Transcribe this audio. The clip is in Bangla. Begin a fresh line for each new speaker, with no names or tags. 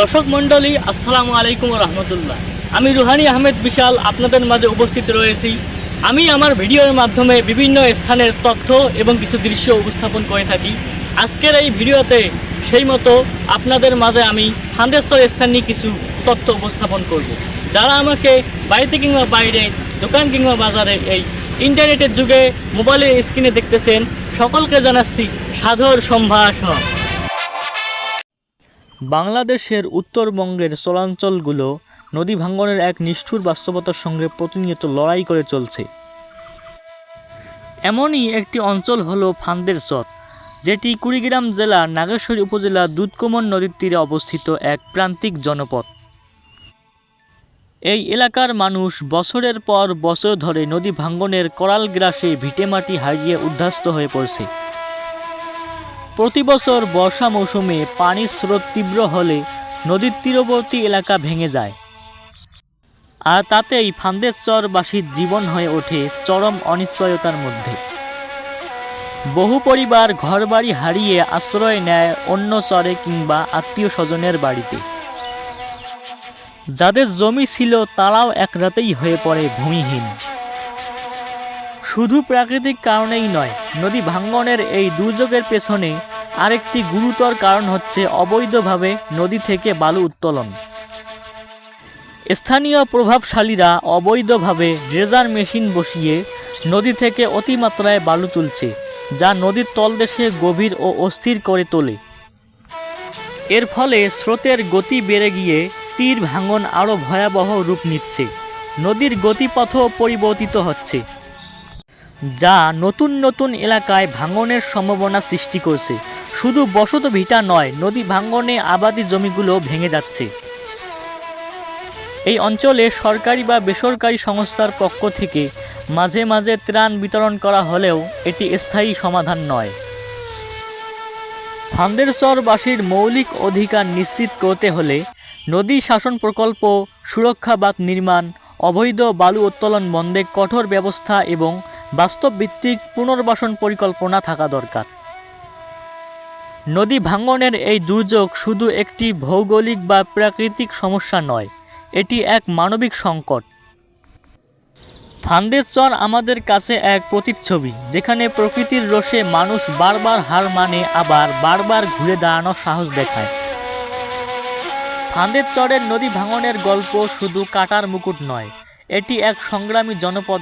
দর্শক মণ্ডলী, আসসালামু আলাইকুম রহমতুল্লাহ। আমি রুহানি আহমেদ বিশাল, আপনাদের মাঝে উপস্থিত রয়েছি। আমি আমার ভিডিওর মাধ্যমে বিভিন্ন স্থানের তথ্য এবং কিছু দৃশ্য উপস্থাপন করে থাকি। আজকের এই ভিডিওতে সেই মতো আপনাদের মাঝে আমি ফান্দেশ্বর স্থানীয় কিছু তথ্য উপস্থাপন করব। যারা আমাকে বাড়িতে কিংবা বাইরে, দোকান কিংবা বাজারে এই ইন্টারনেটের যুগে মোবাইলের স্ক্রিনে দেখতেছেন, সকলকে জানাচ্ছি সাধর সম্ভাষণ। বাংলাদেশের উত্তরবঙ্গের চলাঞ্চলগুলো নদী ভাঙ্গনের এক নিষ্ঠুর বাস্তবতার সঙ্গে প্রতিনিয়ত লড়াই করে চলছে। এমনই একটি অঞ্চল হল ফান্দের চর, যেটি কুড়িগ্রাম জেলার নাগেশ্বরী উপজেলার দুধকুমন নদীর তীরে অবস্থিত এক প্রান্তিক জনপদ। এই এলাকার মানুষ বছরের পর বছর ধরে নদী ভাঙ্গনের করাল গ্রাসে ভিটেমাটি হারিয়ে উদ্ধাস্ত হয়ে পড়ছে। প্রতি বছর বর্ষা মৌসুমে পানির স্রোত তীব্র হলে নদীর তীরবর্তী এলাকা ভেঙে যায়। আর তাতেই ফান্দেশ্বরবাসীর জীবন হয়ে ওঠে চরম অনিশ্চয়তার মধ্যে। বহু পরিবার ঘরবাড়ি হারিয়ে আশ্রয় নেয় অন্য চরে কিংবা আত্মীয় স্বজনের বাড়িতে। যাদের জমি ছিল তারাও এক রাতেই হয়ে পড়ে ভূমিহীন। শুধু প্রাকৃতিক কারণেই নয়, নদী ভাঙ্গনের এই দুর্যোগের পেছনে আরেকটি গুরুতর কারণ হচ্ছে অবৈধভাবে নদী থেকে বালু উত্তোলন। স্থানীয় প্রভাবশালীরা অবৈধভাবে ড্রেজার মেশিন বসিয়ে নদী থেকে অতিমাত্রায় বালু তুলছে, যা নদীর তলদেশে গভীর ও অস্থির করে তোলে। এর ফলে স্রোতের গতি বেড়ে গিয়ে তীর ভাঙন আরও ভয়াবহ রূপ নিচ্ছে। নদীর গতিপথও পরিবর্তিত হচ্ছে। যা নতুন নতুন এলাকায় ভাঙনের সম্ভাবনা সৃষ্টি করছে। শুধু বসত ভিটা নয়, নদী ভাঙনে আবাদি জমিগুলো ভেঙে যাচ্ছে। এই অঞ্চলে সরকারি বা বেসরকারি সংস্থার পক্ষ থেকে মাঝে মাঝে ত্রাণ বিতরণ করা হলেও এটি স্থায়ী সমাধান নয়। ফান্দেরচরবাসীর মৌলিক অধিকার নিশ্চিত করতে হলে নদী শাসন প্রকল্প, সুরক্ষা বাঁধ নির্মাণ, অবৈধ বালু উত্তোলন বন্ধে কঠোর ব্যবস্থা এবং বাস্তবভিত্তিক পুনর্বাসন পরিকল্পনা থাকা দরকার। নদী ভাঙ্গনের এই দুর্যোগ শুধু একটি ভৌগোলিক বা প্রাকৃতিক সমস্যা নয়, এটি এক মানবিক সংকট। ফান্দেশ্বর আমাদের কাছে এক প্রতিচ্ছবি, যেখানে প্রকৃতির রোষে মানুষ বারবার হার মানে আবার বারবার ঘুরে দাঁড়ানোর সাহস দেখায়। ফান্দের চরের নদী ভাঙনের গল্প শুধু কাটার মুকুট নয়, এটি এক সংগ্রামী জনপদ